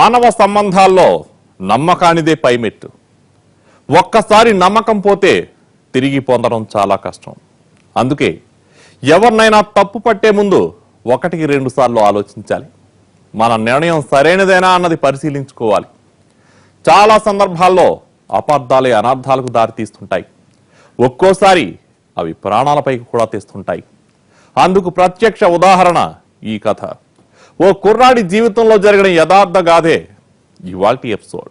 మానవ సంబంధాల్లో నమ్మకానిదే పైమెట్టు ఒక్కసారి నమ్మకం పోతే తిరిగి పొందడం చాలా కష్టం. అందుకే ఎవరినైనా తప్పు పట్టే ముందు ఒకటికి రెండు సార్లు ఆలోచించాలి. మన నిర్ణయం సరైనదేనా అన్నది పరిశీలించుకోవాలి. చాలా సందర్భాల్లో అపార్థాలే అనర్థాలకు దారితీస్తుంటాయి ఒక్కోసారి అవి ప్రాణాలపైకి కూడా తెస్తుంటాయి. అందుకు ప్రత్యక్ష ఉదాహరణ ఈ కథ. ఓ కుర్రాడి జీవితంలో జరిగిన యథార్థ గాథే ఇవాల్టి ఎపిసోడ్.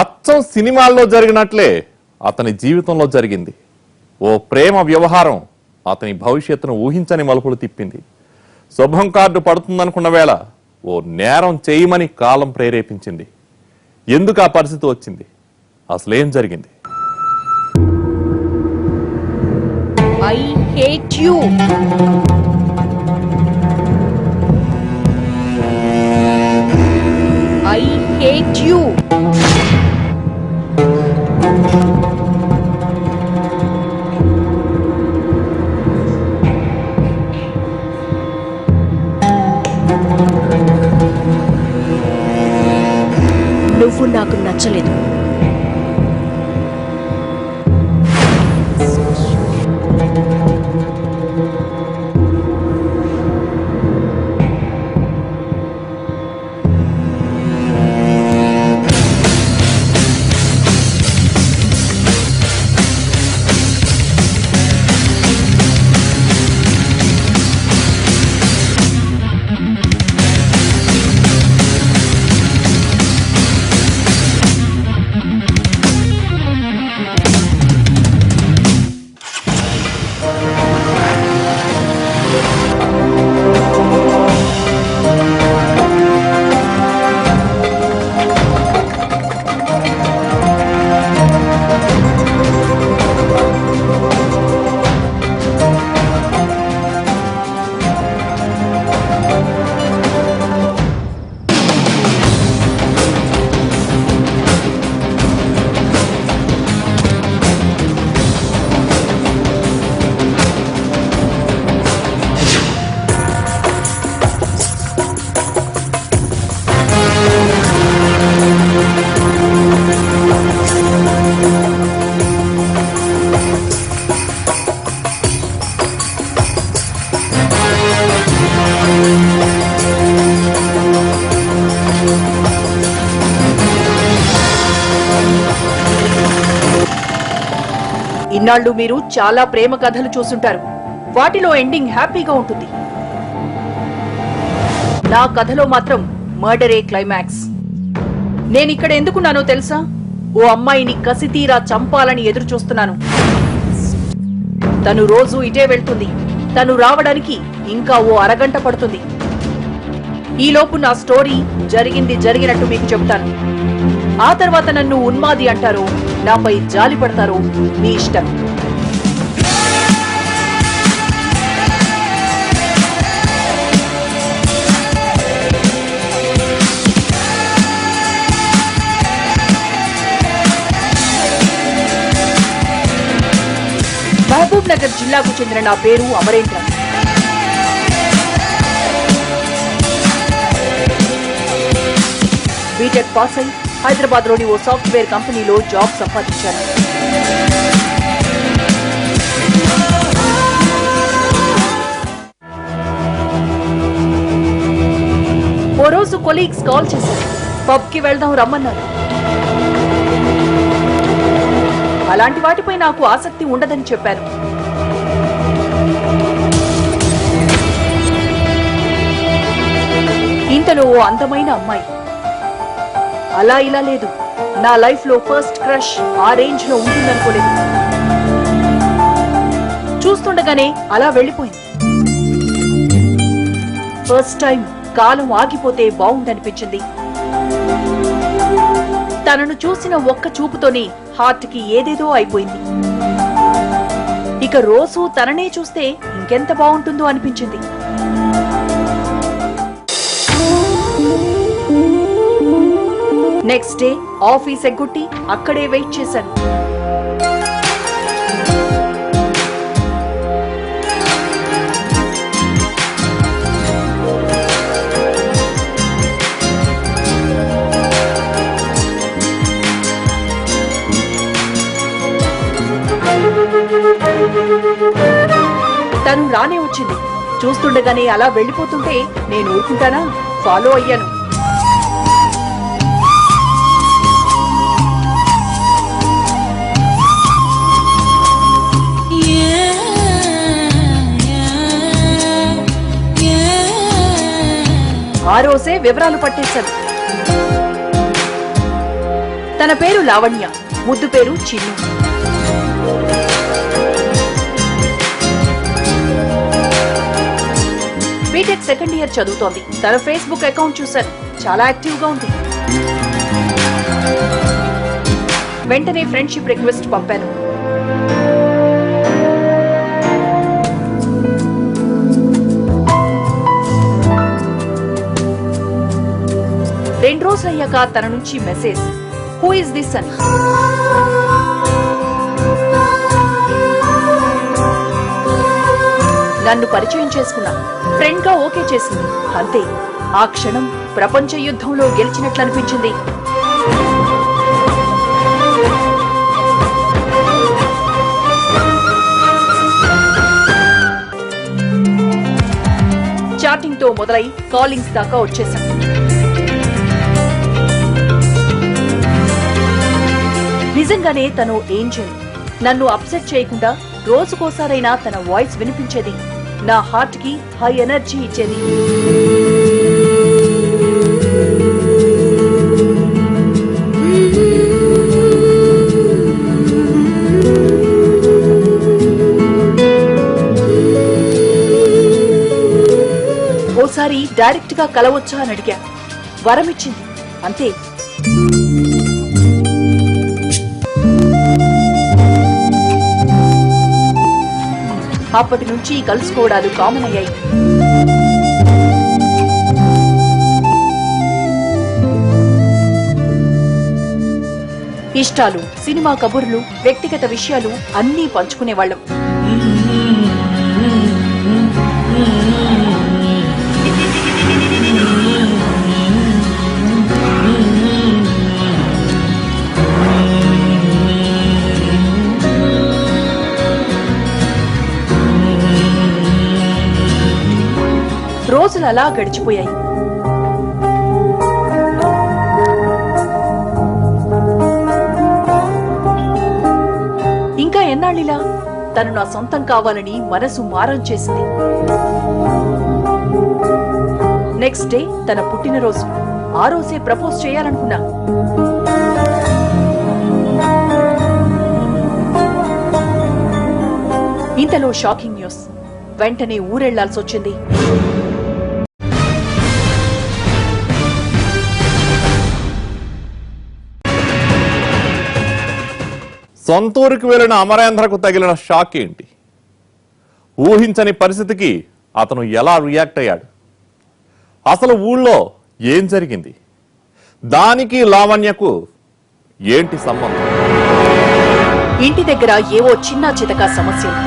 అచ్చం సినిమాల్లో జరిగినట్లే అతని జీవితంలో జరిగింది. ఓ ప్రేమ వ్యవహారం అతని భవిష్యత్తును ఊహించని మలుపులు తిప్పింది. శుభం కార్డు పడుతుందనుకున్న వేళ ఓ నేరం చేయమని కాలం ప్రేరేపించింది. ఎందుకు ఆ పరిస్థితి వచ్చింది? అసలేం జరిగింది? I hate you I hate you నువ్వు నాకు నచ్చలేదు ఇన్నాళ్ళు మీరు చాలా ప్రేమ కథలు చూసుంటారు. వాటిలో ఎండింగ్ హ్యాపీగా ఉంటుంది. నా కథలో మాత్రం మర్డరే క్లైమాక్స్. నేను ఇక్కడ ఎందుకున్నానో తెలుసా? ఓ అమ్మాయిని కసితీరా చంపాలని ఎదురు చూస్తున్నాను తను రోజు ఇటే వెళ్తుంది. తను రావడానికి ఇంకా ఓ అరగంట పడుతుంది. ఈలోపు నా స్టోరీ జరిగింది జరిగినట్టు మీకు చెప్తాను ఆ తర్వాత నన్ను ఉన్మాది అంటారో. నాపై జాలి పడతారు. మీ ఇష్టం. మహబూబ్ నగర్ జిల్లాకు చెందిన నా పేరు అమరేంద్ర. బీటెక్ పాస్ అయి హైదరాబాద్లోని ఓ సాఫ్ట్వేర్ కంపెనీలో జాబ్ సంపాదించారు. ఓ రోజు కొలీగ్స్ కాల్ చేశారు. పబ్కి వెళ్దాం రమ్మన్నారు. అలాంటి వాటిపై నాకు ఆసక్తి ఉండదని చెప్పాను ఇంతలో ఓ అందమైన అమ్మాయి అలా ఇలా లేదు. నా లైఫ్లో ఫస్ట్ క్రష్ ఆ రేంజ్లో ఉంటుందనుకోలేదు. చూస్తుండగానే అలా వెళ్ళిపోయింది. ఫస్ట్ టైం కాలం ఆగిపోతే బాగుండనిపించింది. తనను చూసిన ఒక్క చూపుతోనే హార్ట్కి ఏదేదో అయిపోయింది. ఇక రోజు తననే చూస్తే ఇంకెంత బాగుంటుందో అనిపించింది. నెక్స్ట్ డే ఆఫీస్ ఎగ్గొట్టి అక్కడే వెయిట్ చేశాను. తను రానే వచ్చింది. చూస్తుండగానే అలా వెళ్ళిపోతుంటే నేను ఊరుకుంటానా? ఫాలో అయ్యాను చూసే వివరాలు పట్టేశాను తన పేరు లావణ్య ముద్దు పేరు చిన్ను. బీటెక్ సెకండ్ ఇయర్ చదువుతోంది. తన ఫేస్బుక్ అకౌంట్ చూశాను చాలా యాక్టివ్గా ఉంది. వెంటనే ఫ్రెండ్షిప్ రిక్వెస్ట్ పంపాను. రెండు రోజులయ్యాక తన నుంచి మెసేజ్ హూ ఇస్ దిస్ అని? నన్ను పరిచయం చేసుకున్నా ఫ్రెండ్గా ఓకే చేసింది. అంతే ఆ క్షణం ప్రపంచ యుద్ధంలో గెలిచినట్లు అనిపించింది. చాటింగ్తో మొదలై కాలింగ్స్ దాకా వచ్చేసాం నిజంగానే తను ఏంజల్. నన్ను అప్సెట్ చేయకుండా రోజుకోసారైనా తన వాయిస్ వినిపించేది. నా హార్ట్కి హై ఎనర్జీ ఇచ్చేది. ఓసారి డైరెక్ట్గా కలవచ్చా అని అడిగా. వరమిచ్చింది. అంతే. అప్పటి నుంచి కలుసుకోవడాలు కామన్ అయ్యాయి ఇష్టాలు సినిమా కబుర్లు వ్యక్తిగత విషయాలు అన్నీ పంచుకునేవాళ్ళం. రోజులు అలా గడిచిపోయాయి. ఇంకా ఎన్నాళ్ళిలా? తను నా సొంతం కావాలని మనసు మారం చేసింది. నెక్స్ట్ డే తన పుట్టినరోజు. ఆ రోజే ప్రపోజ్ చేయాలనుకున్నా. ఇంతలో షాకింగ్ న్యూస్. వెంటనే ఊరెళ్ళాల్సి సొంతూరుకు వెళ్ళిన అమరేంద్రకు తగిలిన షాక్ ఏంటి? ఊహించని పరిస్థితికి అతను ఎలా రియాక్ట్ అయ్యాడు? అసలు ఊళ్ళో ఏం జరిగింది? దానికి లావణ్యకు ఏంటి సంబంధం? ఇంటి దగ్గర ఏవో చిన్న చితక సమస్యలు.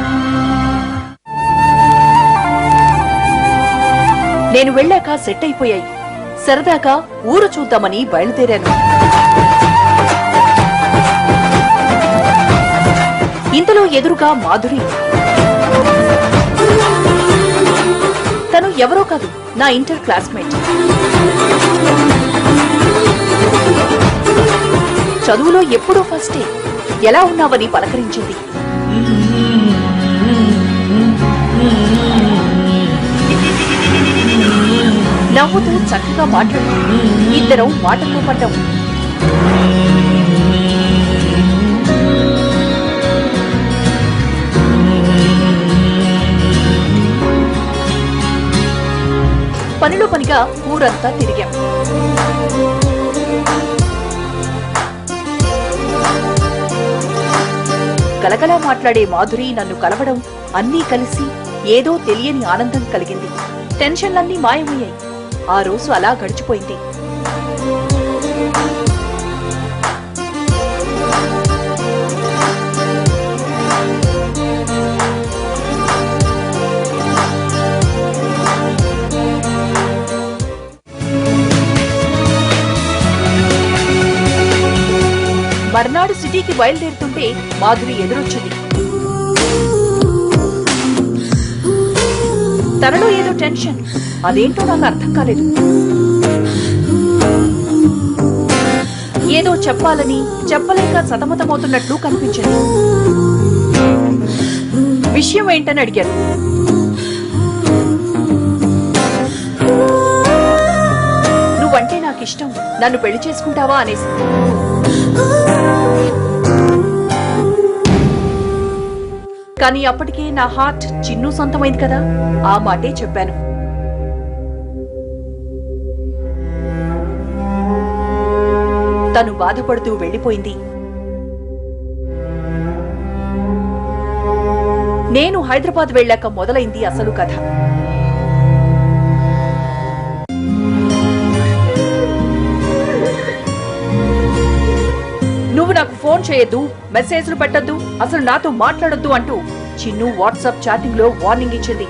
నేను వెళ్ళాక సెట్ అయిపోయాయి. సరదాగా ఊరు చూద్దామని బయలుదేరాను. ఇంతలో ఎదురుగా మాధురి తను ఎవరో కాదు నా ఇంటర్ క్లాస్మేట్. చదువులో ఎప్పుడో ఫస్టే ఎలా ఉన్నావని పలకరించింది. నవ్వుతూ చక్కగా మాట్లాడు ఇద్దరం మాటల్లో పడ్డాం. పనిలో పనిగా ఊరంతా తిరిగాం. కలకలా మాట్లాడే మాధురి నన్ను కలవడం అన్నీ కలిసి ఏదో తెలియని ఆనందం కలిగింది. టెన్షన్లన్నీ మాయమయ్యాయి. ఆ రోజు అలా గడిచిపోయింది. మర్నాడు సిటీకి బయలుదేరుతుంటే మాధురి ఎదురొచ్చింది. తనలో ఏదో టెన్షన్. అదేంటో నాకు అర్థం కాలేదు. ఏదో చెప్పాలని చెప్పలేక సతమతమవుతున్నట్లు కనిపించింది విషయం ఏంటని అడిగాను నువ్వంటే నాకు ఇష్టం నన్ను పెళ్ళి చేసుకుంటావా అనేసి. కానీ అప్పటికే నా హార్ట్ చిన్ను సొంతమైంది కదా. ఆ మాటే చెప్పాను. తను బాధపడుతూ వెళ్ళిపోయింది. నేను హైదరాబాద్ వెళ్ళాక మొదలైంది అసలు కథ. నాకు ఫోన్ చేయొద్దు మెసేజ్లు పెట్టద్దు అసలు నాతో మాట్లాడొద్దు అంటూ చిన్ను వాట్సాప్ చాటింగ్లో వార్నింగ్ ఇచ్చింది.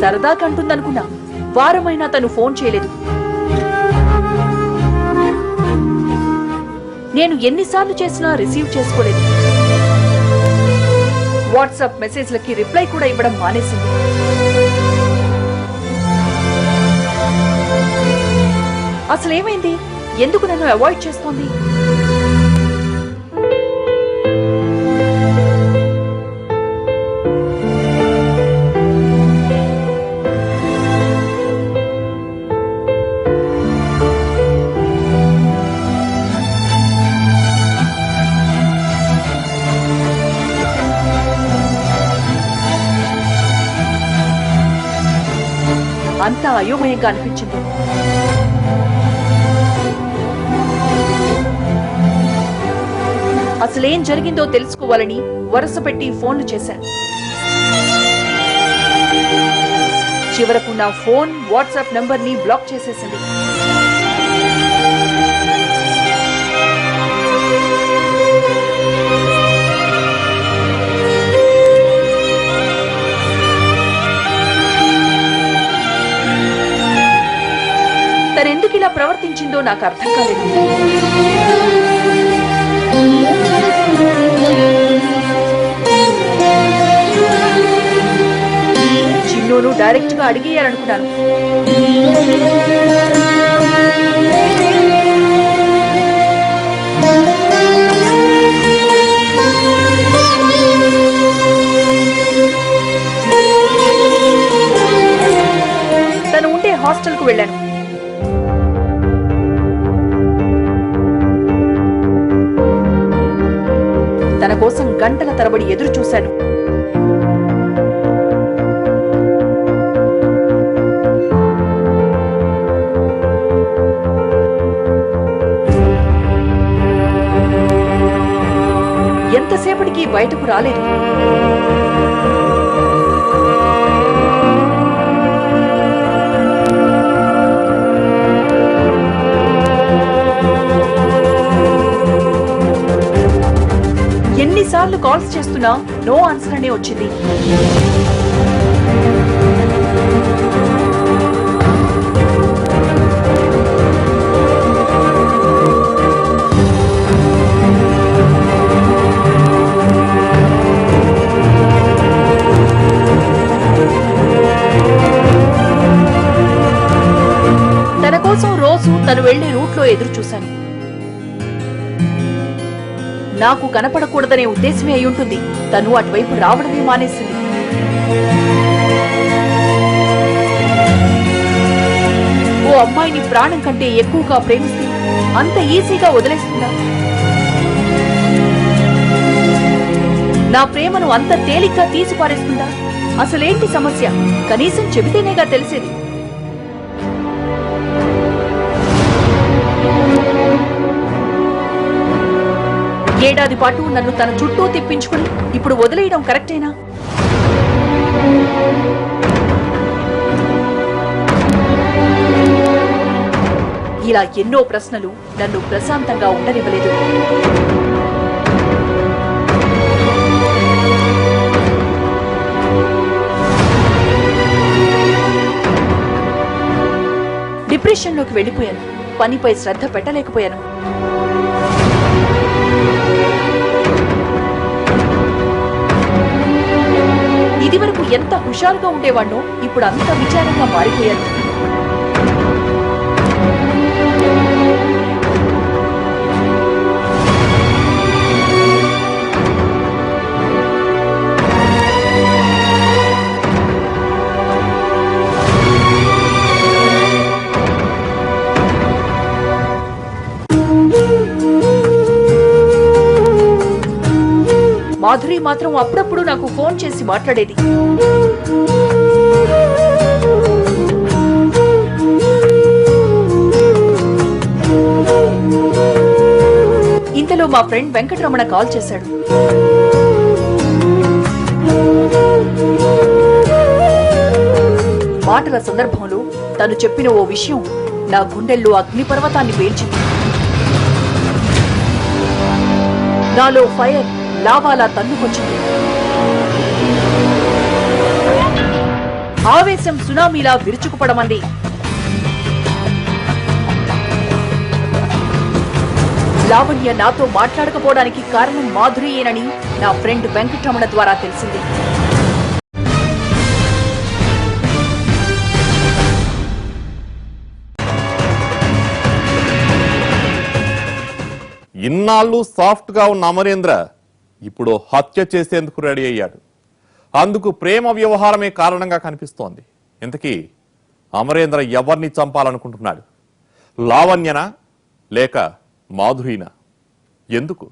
సరదా కంటుందనుకున్నా వారమైనా తను ఫోన్ చేయలేదు. నేను ఎన్నిసార్లు చేసినా రిసీవ్ చేసుకోలేదు. వాట్సాప్ మెసేజ్లకి రిప్లై కూడా ఇవ్వడం మానేసింది. అసలేమైంది? ఎందుకు నన్ను అవాయిడ్ చేస్తోంది? అంతా అయోమయంగా అనిపించింది. అసలేం జరిగిందో తెలుసుకోవాలని వరుస పెట్టి ఫోన్లు చేశాను. చివరకు నా ఫోన్ వాట్సాప్ నంబర్ని బ్లాక్ చేసేసింది. తనెందుకు ఇలా ప్రవర్తించిందో నాకు అర్థం కాలేదు. నువ్వు డైరెక్ట్గా అడిగేయాలనుకున్నాను. తను ఉండే హాస్టల్కు వెళ్ళాను. ఇప్పటికీ బయటకు రాలేదు. ఎన్నిసార్లు కాల్స్ చేస్తున్నా నో ఆన్సర్ అనే వచ్చింది. రోజు తను వెళ్ళే రూట్లో ఎదురు చూశాను. నాకు కనపడకూడదనే ఉద్దేశమే అయి ఉంటుంది. తను అటువైపు రావడమే మానేసింది. ఓ అమ్మాయిని ప్రాణం కంటే ఎక్కువగా ప్రేమిస్తే అంత ఈజీగా వదిలేస్తుందా? నా ప్రేమను అంత తేలిగ్గా తీసిపారేస్తుందా? అసలేంటి సమస్య? కనీసం చెబితేనేగా తెలిసేది. ఏడాది పాటు నన్ను తన చుట్టూ తిప్పించుకుని ఇప్పుడు వదిలేయడం కరెక్టేనా? ఇలా ఎన్నో ప్రశ్నలు నన్ను ప్రశాంతంగా ఉండనివ్వలేదు. డిప్రెషన్లోకి వెళ్ళిపోయాను. పనిపై శ్రద్ధ పెట్టలేకపోయాను. ఇది వరకు ఎంత హుషారుగా ఉండేవాణ్ణో ఇప్పుడు అంత విచారంగా మారిపోయాను మాధురి మాత్రం అప్పుడప్పుడు నాకు ఫోన్ చేసి మాట్లాడేది. ఇంతలో మా ఫ్రెండ్ వెంకటరమణ కాల్ చేశాడు. మాటల సందర్భంలో తను చెప్పిన ఓ విషయం నా గుండెల్లో అగ్నిపర్వతాన్ని పేల్చింది. నాలో ఫైర్ లావాలా తన్నుకొచ్చింది. ఆవేశం సునామీలా విరుచుకుపడమంది. లావణ్య నాతో మాట్లాడకపోవడానికి కారణం మాధురియేనని నా ఫ్రెండ్ వెంకటరమణ ద్వారా తెలిసింది. ఇన్నాళ్ళు సాఫ్ట్గా ఉన్న అమరేంద్ర ఇప్పుడు హత్య చేసేందుకు రెడీ అయ్యాడు. అందుకు ప్రేమ వ్యవహారమే కారణంగా కనిపిస్తోంది. ఇంతకీ అమరేంద్ర ఎవరిని చంపాలనుకుంటున్నాడు? లావణ్యనా లేక మాధురినా? ఎందుకు?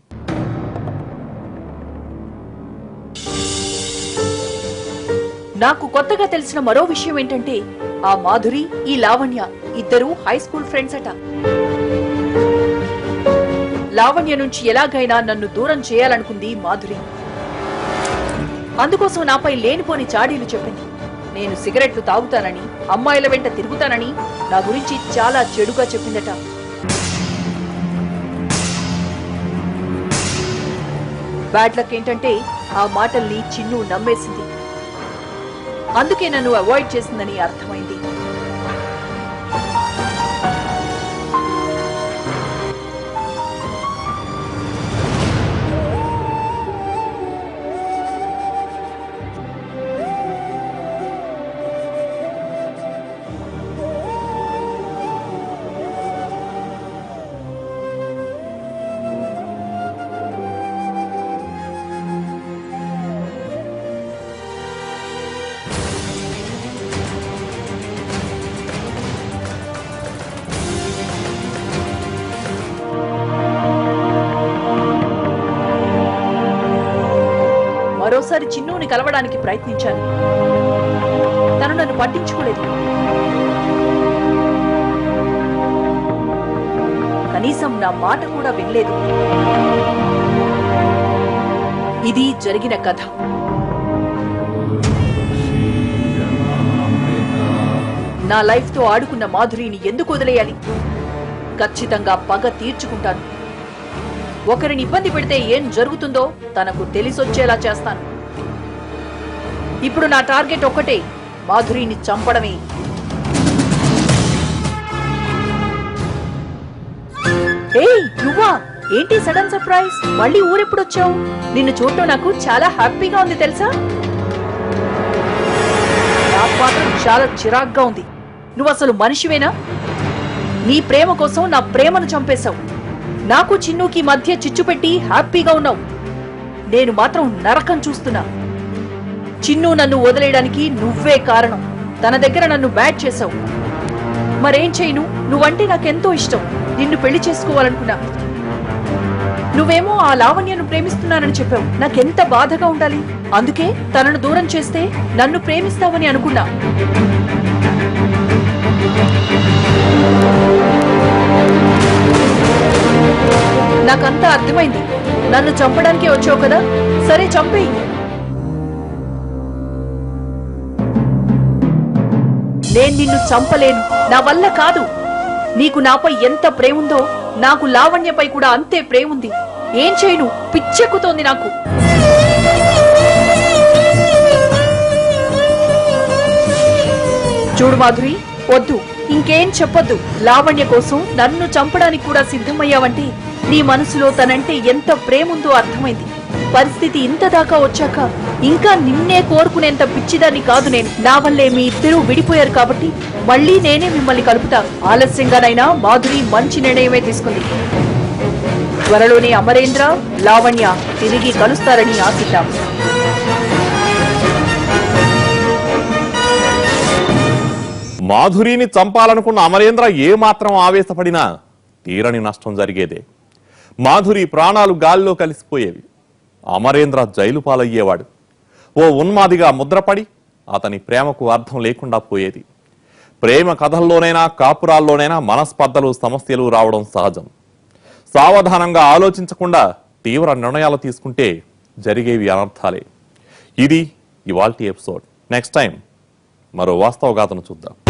నాకు కొత్తగా తెలిసిన మరో విషయం ఏంటంటే ఆ మాధురి ఈ లావణ్య ఇద్దరూ హై స్కూల్ ఫ్రెండ్స్ అట లావణ్య నుంచి ఎలాగైనా నన్ను దూరం చేయాలనుకుంది మాధురి. అందుకోసం నాపై లేనిపోని చాడీలు చెప్పింది నేను సిగరెట్లు తాగుతానని అమ్మాయిల వెంట తిరుగుతానని నా గురించి చాలా చెడుగా చెప్పిందట. బ్యాడ్ లక్ ఏంటంటే ఆ మాటల్ని చిన్ను నమ్మేసింది. అందుకే నన్ను అవాయిడ్ చేసిందని అర్థమైంది. మరోసారి చిన్నుని కలవడానికి ప్రయత్నించాను. తను నన్ను పట్టించుకోలేదు. కనీసం నా మాట కూడా వినలేదు. ఇది జరిగిన కథ. నా లైఫ్తో ఆడుకున్న మాధురిని ఎందుకు వదిలేయాలి? ఖచ్చితంగా పగ తీర్చుకుంటాను. ఒకరిని ఇబ్బంది పెడితే ఏం జరుగుతుందో తనకు తెలిసొచ్చేలా చేస్తాను. ఇప్పుడు నా టార్గెట్ ఒక్కటే మాధురిని చంపడమే. ఏయ్ నువ్వా? ఏంటి సడన్ సర్ప్రైజ్? మళ్ళీ ఊరెప్పుడొచ్చావు? నిన్ను చూడటం నాకు చాలా హ్యాపీగా ఉంది తెలుసా? నాకు మాత్రం చాలా చిరాగ్గా ఉంది. నువ్వు అసలు మనిషివేనా? నీ ప్రేమ కోసం నా ప్రేమను చంపేశావు. నాకు చిన్నుకి మధ్య చిచ్చు పెట్టి హ్యాపీగా ఉన్నావు. నేను మాత్రం నరకం చూస్తున్నా. చిన్ను నన్ను వదిలేయడానికి నువ్వే కారణం. తన దగ్గర నన్ను బ్యాట్ చేశావు. మరేం చేయను? నువ్వంటే నాకెంతో ఇష్టం. నిన్ను పెళ్ళి చేసుకోవాలనుకున్నా. నువ్వేమో ఆ లావణ్యను ప్రేమిస్తున్నానని చెప్పావు. నాకెంత బాధగా ఉండాలి? అందుకే తనను దూరం చేస్తే నన్ను ప్రేమిస్తావని అనుకున్నా. నాకంతా అర్థమైంది. నన్ను చంపడానికే వచ్చావు కదా? సరే చంపేయి. నేను నిన్ను చంపలేను. నా వల్ల కాదు. నీకు నాపై ఎంత ప్రేముందో నాకు లావణ్యపై కూడా అంతే ప్రేముంది. ఏం చేయను? పిచ్చెక్కుతోంది నాకు. చూడు మాధురి వద్దు. ఇంకేం చెప్పొద్దు. లావణ్య కోసం నన్ను చంపడానికి కూడా సిద్ధమయ్యావంటే నీ మనసులో తనంటే ఎంత ప్రేముందో అర్థమైంది. పరిస్థితి ఇంత దాకా వచ్చాక ఇంకా నిన్నే కోరుకునేంత పిచ్చిదాన్ని కాదు నేను. నా వల్లే మీ ఇద్దరూ విడిపోయారు కాబట్టి మళ్ళీ నేనే మిమ్మల్ని కలుపుతా. ఆలస్యంగానైనా మాధురి మంచి నిర్ణయమే తీసుకుంది. త్వరలోనే అమరేంద్ర లావణ్య తిరిగి కలుస్తారని ఆశిద్దాం. మాధురిని చంపాలనుకున్న అమరేంద్ర ఏ మాత్రం ఆవేశపడినా తీరని నష్టం జరిగేదే. మాధురి ప్రాణాలు గాల్లో కలిసిపోయేవి. అమరేంద్ర జైలు పాలయ్యేవాడు. ఓ ఉన్మాదిగా ముద్రపడి అతని ప్రేమకు అర్థం లేకుండా పోయేది. ప్రేమ కథల్లోనైనా కాపురాల్లోనైనా మనస్పర్ధలు సమస్యలు రావడం సహజం. సావధానంగా ఆలోచించకుండా తీవ్ర నిర్ణయాలు తీసుకుంటే జరిగేవి అనర్థాలే. ఇది ఇవాల్టి ఎపిసోడ్. నెక్స్ట్ టైం మరో వాస్తవ గాథను చూద్దాం.